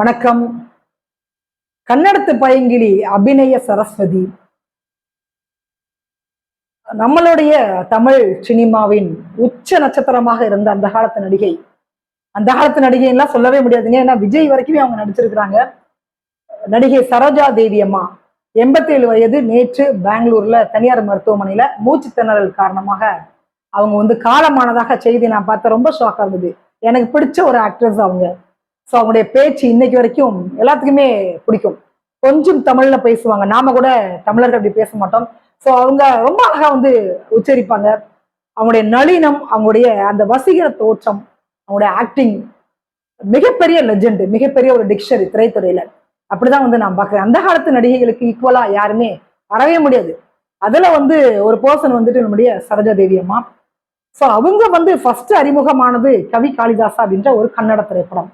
வணக்கம். கன்னடத்து பயங்கிலி அபிநய சரஸ்வதி. நம்மளுடைய தமிழ் சினிமாவின் உச்ச நட்சத்திரமாக இருந்த அந்த காலத்து நடிகை. அந்த காலத்து நடிகைலாம் சொல்லவே முடியாதுங்க. ஏன்னா விஜய் வரைக்குமே அவங்க நடிச்சிருக்கிறாங்க. நடிகை சரோஜா தேவி அம்மா எண்பத்தி ஏழு வயது நேற்று பெங்களூர்ல தனியார் மருத்துவமனையில மூச்சு திணறல் காரணமாக அவங்க வந்து காலமானதாக செய்தி நான் பார்த்தேன் ரொம்ப ஷாக்காக இருந்தது. எனக்கு பிடிச்ச ஒரு ஆக்ட்ரஸ் அவங்க. ஸோ அவங்களுடைய பேச்சு இன்னைக்கு வரைக்கும் எல்லாத்துக்குமே பிடிக்கும். கொஞ்சம் தமிழ்ல பேசுவாங்க. நாம கூட தமிழர்கள் அப்படி பேச மாட்டோம். ஸோ அவங்க ரொம்ப அழகா வந்து உச்சரிப்பாங்க. அவங்களுடைய நளினம் அவங்களுடைய அந்த வசீகர தோற்றம் அவங்களுடைய ஆக்டிங் மிகப்பெரிய லெஜெண்ட் மிகப்பெரிய ஒரு டிக்ஷனரி திரைத்துறையில. அப்படிதான் வந்து நான் பார்க்குறேன். அந்த காலத்து நடிகைகளுக்கு ஈக்குவலா யாருமே வரவே முடியாது. அதுல வந்து ஒரு பர்சன் வந்துட்டு நம்முடைய சரோஜா தேவி அம்மா. ஸோ அவங்க வந்து ஃபர்ஸ்ட் அறிமுகமானது கவி காளிதாசா அப்படின்ற ஒரு கன்னட திரைப்படம்.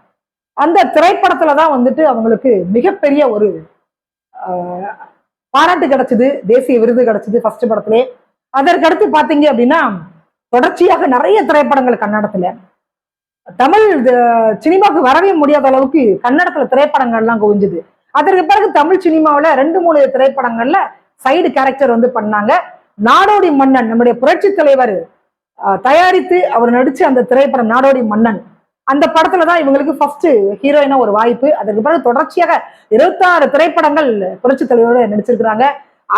அந்த திரைப்படத்துல தான் வந்துட்டு அவங்களுக்கு மிகப்பெரிய ஒரு பாராட்டு கிடைச்சது. தேசிய விருது கிடைச்சது ஃபர்ஸ்ட் படத்திலே. அதற்கடுத்து பார்த்தீங்க அப்படின்னா தொடர்ச்சியாக நிறைய திரைப்படங்கள் கன்னடத்துல. தமிழ் சினிமாவுக்கு வரவே முடியாத அளவுக்கு கன்னடத்துல திரைப்படங்கள்லாம் குவிஞ்சுது. அதற்கு பிறகு தமிழ் சினிமாவில் ரெண்டு மூணு திரைப்படங்கள்ல சைடு கேரக்டர் வந்து பண்ணாங்க. நாடோடி மன்னன் நம்முடைய புரட்சி தலைவர் தயாரித்து அவர் நடிச்ச அந்த திரைப்படம் நாடோடி மன்னன். அந்த படத்துல தான் இவங்களுக்கு ஃபர்ஸ்ட் ஹீரோயினா ஒரு வாய்ப்பு. அதற்கு பிறகு தொடர்ச்சியாக இருபத்தாறு திரைப்படங்கள் புரட்சி தலைவரோட நடிச்சிருக்கிறாங்க.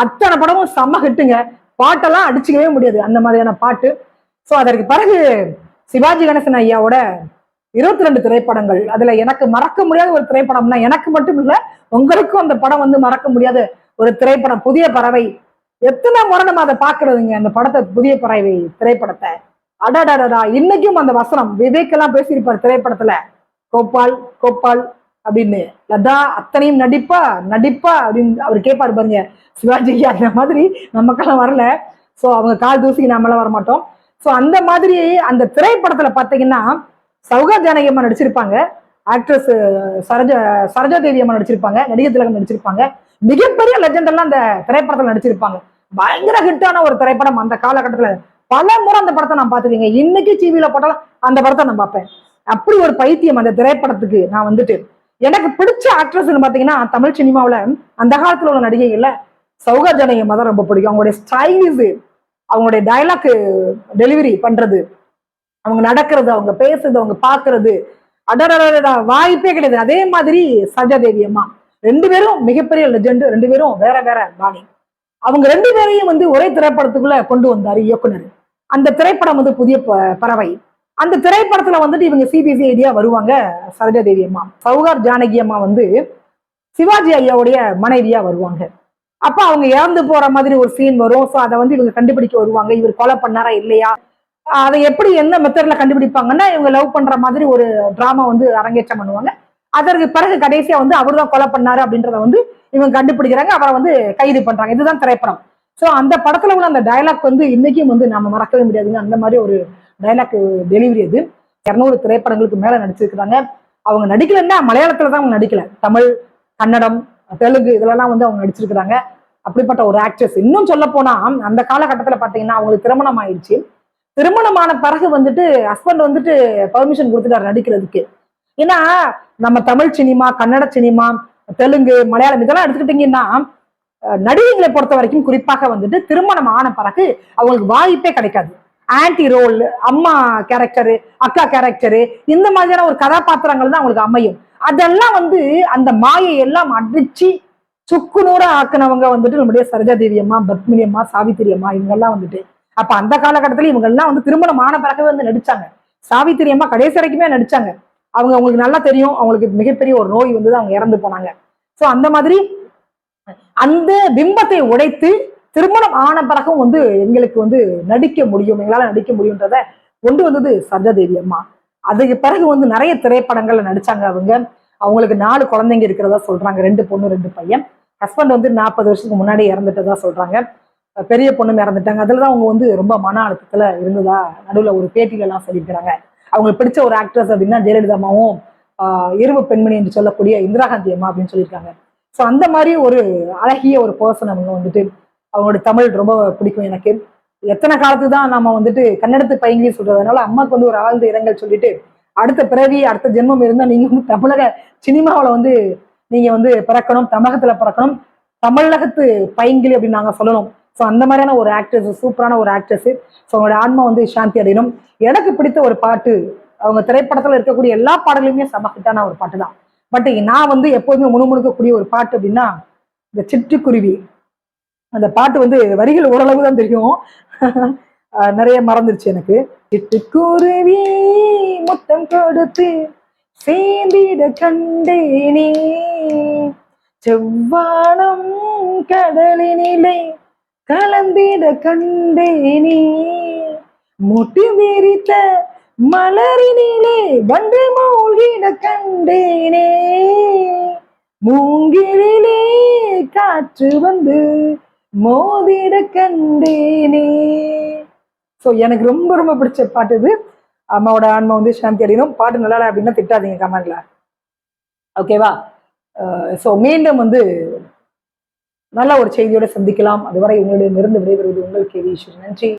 அத்தனை படமும் செம்ம ஹிட்டுங்க. பாட்டெல்லாம் அடிச்சுக்கவே முடியாது. அந்த மாதிரியான பாட்டு. ஸோ அதற்கு பிறகு சிவாஜி கணேசன் ஐயாவோட இருபத்தி ரெண்டு திரைப்படங்கள். அதுல எனக்கு மறக்க முடியாத ஒரு திரைப்படம்னா எனக்கு மட்டும் இல்ல உங்களுக்கும் அந்த படம் வந்து மறக்க முடியாத ஒரு திரைப்படம் புதிய பறவை. எத்தனை முறை நம்ம அதை பாக்குறதுங்க அந்த படத்தை புதிய பறவை திரைப்படத்தை. அடாடாடா இன்னைக்கும் அந்த வசனம். விவேக் எல்லாம் பேசியிருப்பார் திரைப்படத்துல. கோபால் கோபால் அப்படின்னு. லதா அத்தனையும் நடிப்பா நடிப்பா அப்படின்னு அவர் கேட்பாரு பாருங்க. சிவாஜிக்கு அந்த மாதிரி நமக்கெல்லாம் வரல. ஸோ அவங்க கால் தூசிக்கு நாமெல்லாம் வர மாட்டோம் ஸோ அந்த மாதிரி அந்த திரைப்படத்துல பாத்தீங்கன்னா சௌகா ஜானகி அம்மா நடிச்சிருப்பாங்க. ஆக்ட்ரஸ் சரோஜா சரோஜா தேவி அம்மா நடிச்சிருப்பாங்க. நடிகர் திலகம் நடிச்சிருப்பாங்க. மிகப்பெரிய லெஜண்ட் எல்லாம் அந்த திரைப்படத்துல நடிச்சிருப்பாங்க. பயங்கர ஹிட்டான ஒரு திரைப்படம் அந்த காலகட்டத்துல. பல முறை அந்த படத்தை நான் பார்த்துருக்கேன். இன்னைக்கு டிவியில போட்டாலும் அந்த படத்தை நான் பார்ப்பேன். அப்படி ஒரு பைத்தியம் அந்த திரைப்படத்துக்கு நான் வந்துட்டு. எனக்கு பிடிச்ச ஆக்ட்ரஸ்ன்னு பார்த்தீங்கன்னா தமிழ் சினிமாவில் அந்த காலத்தில் உள்ள நடிகைகளில் சௌகா ஜானகி அம்மா தான் ரொம்ப பிடிக்கும். அவங்களுடைய ஸ்டைலிஸு அவங்களுடைய டைலாக் டெலிவரி பண்ணுறது அவங்க நடக்கிறது அவங்க பேசுறது அவங்க பார்க்கறது. அடரடா வாய்ப்பே கிடையாது. அதே மாதிரி சரோஜா தேவி அம்மா. ரெண்டு பேரும் மிகப்பெரிய லெஜெண்டு ரெண்டு பேரும் வேற வேற பாணி அவங்க ரெண்டு பேரையும் வந்து ஒரே திரைப்படத்துக்குள்ள கொண்டு வந்தார் இயக்குனர். அந்த திரைப்படம் வந்து புதிய ப- பறவை. அந்த திரைப்படத்துல வந்துட்டு இவங்க சிபிசி ஐடியா வருவாங்க சரோஜா தேவி அம்மா. சௌகார் ஜானகி அம்மா வந்து சிவாஜி ஐயாவுடைய மனைவியா வருவாங்க. அப்ப அவங்க இறந்து போற மாதிரி ஒரு சீன் வரும். ஸோ அதை வந்து இவங்க கண்டுபிடிக்க வருவாங்க. இவர் கொலை பண்ணாரா இல்லையா? அதை எப்படி எந்த மெத்தட்ல கண்டுபிடிப்பாங்கன்னா இவங்க லவ் பண்ற மாதிரி ஒரு டிராமா வந்து அரங்கேற்றம் பண்ணுவாங்க. அதற்கு பிறகு கடைசியா வந்து அவர் தான் கொலை பண்ணாரு அப்படின்றத வந்து இவங்க கண்டுபிடிக்கிறாங்க. அவரை வந்து கைது பண்றாங்க. இதுதான் திரைப்படம். ஸோ அந்த படத்துல உள்ள அந்த டயலாக் வந்து இன்னைக்கும் வந்து நம்ம மறக்கவே முடியாதுங்க. அந்த மாதிரி ஒரு டயலாக் டெலிவரி அது இரநூறு திரைப்படங்களுக்கு மேல நடிச்சிருக்கிறாங்க. அவங்க நடிக்கலன்னா மலையாளத்துல தான் அவங்க நடிக்கல. தமிழ் கன்னடம் தெலுங்கு இதுலலாம் வந்து அவங்க நடிச்சிருக்கிறாங்க. அப்படிப்பட்ட ஒரு ஆக்ட்ரஸ் இன்னும் சொல்ல போனா அந்த காலகட்டத்துல பாத்தீங்கன்னா அவங்களுக்கு திருமணம் ஆயிடுச்சு. திருமணமான பிறகு வந்துட்டு ஹஸ்பண்ட் வந்துட்டு பர்மிஷன் கொடுத்துட்டாரு நடிக்கிறதுக்கு. ஏன்னா நம்ம தமிழ் சினிமா கன்னட சினிமா தெலுங்கு மலையாளம் இதெல்லாம் எடுத்துக்கிட்டீங்கன்னா நடிகைகளை பொறுத்த வரைக்கும் குறிப்பாக வந்துட்டு திருமணம் ஆன பிறகு அவங்களுக்கு வாய்ப்பே கிடைக்காது. ஆன்டி ரோல் அம்மா கேரக்டரு அக்கா கேரக்டரு இந்த மாதிரியான ஒரு கதாபாத்திரங்கள் தான் அவங்களுக்கு அமையும். அதெல்லாம் வந்து அந்த மாயை எல்லாம் அடிச்சு சுக்கு நூறா ஆக்குனவங்க வந்துட்டு நம்முடைய சரஜாதேவியம்மா தேவி அம்மா பத்மினி அம்மா சாவித்திரி அம்மா இவங்கெல்லாம் வந்துட்டு. அப்ப அந்த காலகட்டத்துல இவங்க எல்லாம் வந்து திருமணம் ஆன பிறகு வந்து நடிச்சாங்க. சாவித்திரி அம்மா கடைசி வரைக்குமே நடிச்சாங்க. அவங்க அவங்களுக்கு நல்லா தெரியும். அவங்களுக்கு மிகப்பெரிய ஒரு நோய் வந்து அவங்க இறந்து போனாங்க. சோ அந்த மாதிரி அந்த பிம்பத்தை உடைத்து திருமணம் ஆன பிறகும் வந்து எங்களுக்கு வந்து நடிக்க முடியும். எங்களால நடிக்க முடியுன்றத கொண்டு வந்தது சரோஜா அம்மா. அதுக்கு பிறகு வந்து நிறைய திரைப்படங்கள்ல நடிச்சாங்க அவங்க. அவங்களுக்கு நாலு குழந்தைங்க இருக்கிறதா சொல்றாங்க. ரெண்டு பொண்ணு ரெண்டு பையன். ஹஸ்பண்ட் வந்து நாற்பது வருஷத்துக்கு முன்னாடி இறந்துட்டதா சொல்றாங்க. பெரிய பொண்ணும் இறந்துட்டாங்க. அதுலதான் அவங்க வந்து ரொம்ப மன அழுத்தத்துல இருந்ததா நடுவுல ஒரு பேட்டியில எல்லாம் சொல்லியிருக்கிறாங்க. அவங்களுக்கு பிடிச்ச ஒரு ஆக்ட்ரஸ் அப்படின்னா ஜெயலலிதா அம்மாவும் இரவு பெண்மணி என்று சொல்லக்கூடிய இந்திரா காந்தி அம்மா அப்படின்னு சொல்லியிருக்காங்க. ஸோ அந்த மாதிரி ஒரு அழகிய ஒரு பர்சன் அவங்க வந்துட்டு அவங்களோட தமிழ் ரொம்ப பிடிக்கும் எனக்கு. எத்தனை காலத்துக்கு தான் நம்ம வந்துட்டு கன்னடத்து பையங்கி சொல்றதுனால அம்மாவுக்கு வந்து ஒரு ஆழ்ந்த இரங்கல் சொல்லிட்டு அடுத்த பிறவி அடுத்த ஜென்மம் இருந்தால் நீங்க வந்து தமிழக சினிமாவில் வந்து நீங்க வந்து பிறக்கணும் தமிழகத்துல பிறக்கணும் தமிழகத்து பைங்கிலி அப்படின்னு நாங்க சொல்லணும். ஸோ அந்த மாதிரியான ஒரு ஆக்ட்ரஸ் சூப்பரான ஒரு ஆக்ட்ரஸ் ஸோ அவங்களோட ஆன்மா வந்து சாந்தி அடையணும். எனக்கு பிடித்த ஒரு பாட்டு அவங்க திரைப்படத்தில் இருக்கக்கூடிய எல்லா பாடலுமே செம ஹிட்டான ஒரு பாட்டு தான் பட் நான் வந்து எப்போதுமே முணுமுணுக்கக்கூடிய ஒரு பாட்டு அப்படின்னா இந்த சிட்டுக்குருவி. அந்த பாட்டு வந்து வரிகள் ஓரளவு தான் தெரியும். நிறைய மறந்துருச்சு எனக்கு. சிட்டுக்குருவி முத்தம் கொடுத்து சேந்திட கண்டேனே. செவ்வானம் கடலினிலே கலந்திட கண்டேனே. முட்டி விரித்த மலரினிலே வந்து மூழ்கிட கண்டேனே. மூங்கிலே காற்று வந்து மோதிட கண்டேனே. ஸோ எனக்கு ரொம்ப ரொம்ப பிடிச்ச பாட்டு இது. அம்மாவோட ஆன்மா வந்து சாந்தி அடையணும். பாட்டு நல்லா அப்படின்னா திட்டாதீங்க கமெண்ட்ல. ஓகேவா ஸோ uh, மீண்டும் வந்து நல்ல ஒரு செய்தியோட சந்திக்கலாம். அதுவரை உங்களிடமிருந்து விடைபெறுவது உங்கள் கேவி நன்றி.